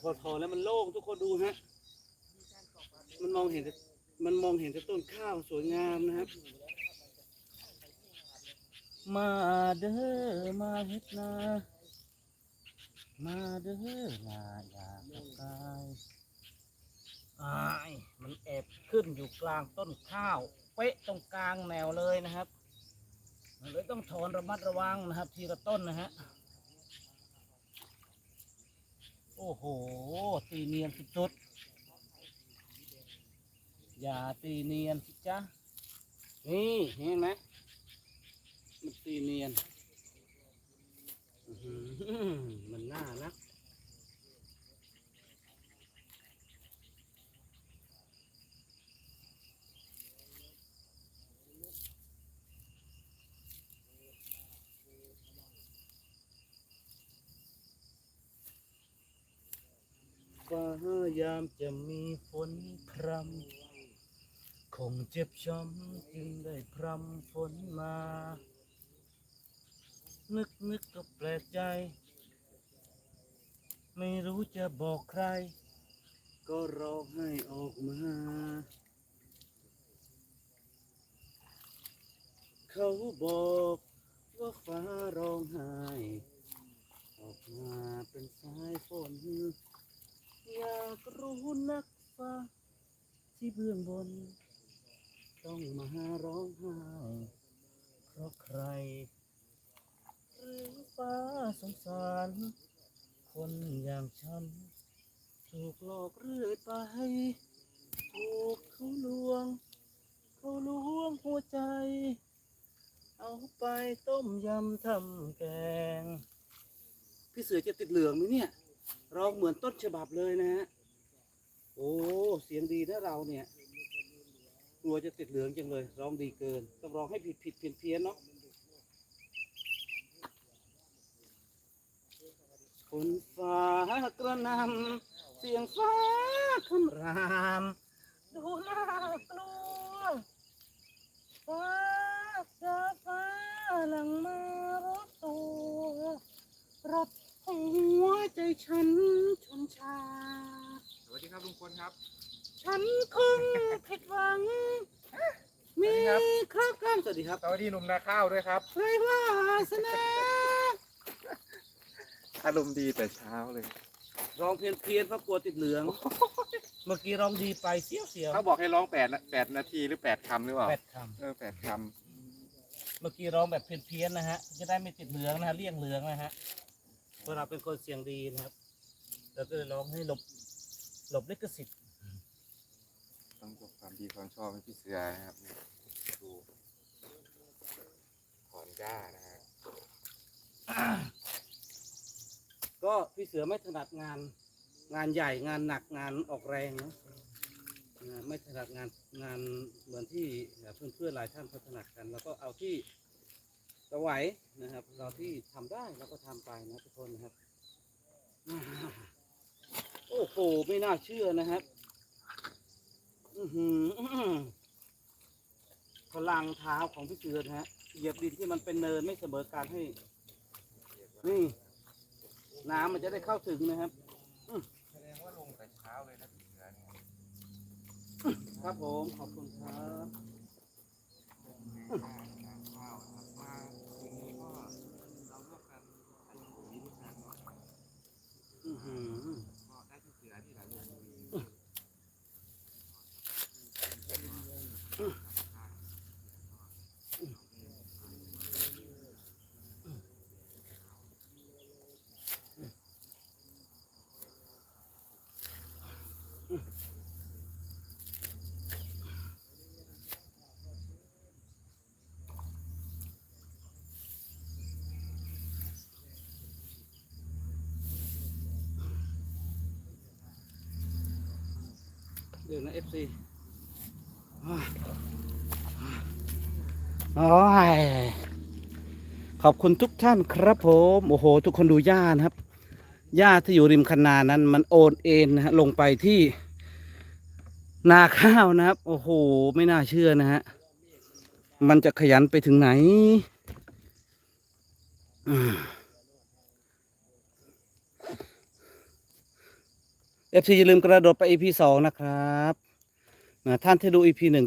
พอทอแล้วมันโล่งทุกคนดูฮะ มันมองเห็นแต่มันมองเห็นแต่ต้นข้าวสวยงามนะครับ มาเด้อมาเฮ็ดนา มาเด้อลาอยากกายอายมันแอบขึ้นอยู่กลางต้นข้าว เป๊ะตรงกลางแนวเลยนะครับ มันเลยต้องถอนระมัดระวังนะครับ ทีละต้นนะฮะ โอ้โห ตีเนียนสุดๆ อย่าตีเนียนสิจ๊ะ นี่เห็นไหมมันตีเนียน อื้อหือมันน่านะ ฟ้ายามจะมีฝนพรำคงเจ็บช้ำจึงได้พรำฝนมา นึกนึกก็แปลกใจ ไม่รู้จะบอกใคร ก็ร้องให้ออกมา เขาบอกว่าฟ้าร้องไห้ ออกมาเป็นสายฝน อยากรู้นักฟ้าที่เบื้องบ น ต้องมาร้องไห้เพราะใคร หรือฟ้าสงสาร คนอย่างฉัน ถูกหลอกเรื่อยไป ถูกเขาลวง เขาลวงหัวใจ เอาไปต้มยำทำแกง พี่เสือจะติดเหลืองไหมเนี่ยร้องเหมือนต้นฉบับเลยนะฮะ โอ้ เสียงดีนะเราเนี่ย กลัวจะติดเหลืองจังเลย ร้องดีเกิน ต้องร้องให้ผิดผิดเพี้ยนเพี้ยนเนาะคนฟ้ากระหนำเสียงฟ้าคำราม ดูน่ากลัวฟ้าจะฟ้าหลังมารถตัวรถหัวใจฉันชนชา สวัสดีครับลุงพลครับ ฉันคงผิดหวัง มีครอบครันสวัสดีครับสวัสดีหนุ่มนาข้าวด้วยครับไรวาสนาอารมณ์ดีแต่เช้าเลยร้องเพี้ยนเพี้ยนๆเพราะกลัวติดเหลือง เมื่อกี้ร้องดีไปเสียวเสียวเขาบอกให้ร้องแปดแปดนาทีหรือแปดคำหรือเปล่าแปดคเออแปดคำเมื่อกี้ร้องแบบเพี้ยนเพี้ยนๆนะฮะ จะได้ไม่ติดเหลืองนะฮะเลี่ยงเหลืองนะฮะเพราะเราเป็นคนเสียงดีนะครับเราก็เลยร้องให้หลบหลบลิขสิทธิ์ำ ต้องยกความดีความชอบให้พี่เสือนะครับเนี่ยดูถอนหญ้านะฮะก็พี่เสือไม่ถนัดงาน งานใหญ่งานหนักงานออกแรงนะไม่ถนัดงานงานเหมือนที่เพื่อนเพื่อนๆหลายท่านเขาถนัดกันแล้วก็เอาที่จะไหวนะครับ เราที่ทำได้เราก็ทำไปนะทุกคนนะครับ โอ้โหไม่น่าเชื่อนะครับ อือหืออื้อหือพลังเท้าของพี่เจือนะฮะ เหยียบดินที่มันเป็นเนินไม่เสมอการให้ นี่ น้ำมันจะได้เข้าถึงนะครับ แสดงว่าลงแต่เช้าเลยนะพี่เสือเนี่ยครับผม ขอบคุณครับข้าวนะครับมาคืนนี้ก็เราร่วมกันทำปุ๋ยด้วยกันเนาะ อื้อหือ ก็ได้พี่เสือที่หลายโรงเรียน เดี๋ยวนะเอฟซีโอ้ยขอบคุณทุกท่านครับผมโอ้โห ทุกคนดูหญ้านะครับหญ้าที่อยู่ริมคันนานั้น มันโอนเอ็นนะฮะลงไปที่ นาข้าวนะครับ โอ้โห ไม่น่าเชื่อนะฮะมันจะขยันไปถึงไหน อืม เอฟซีอย่าลืมกระโดดไป EP สองนะครับท่านที่ดู EP หนึ่ง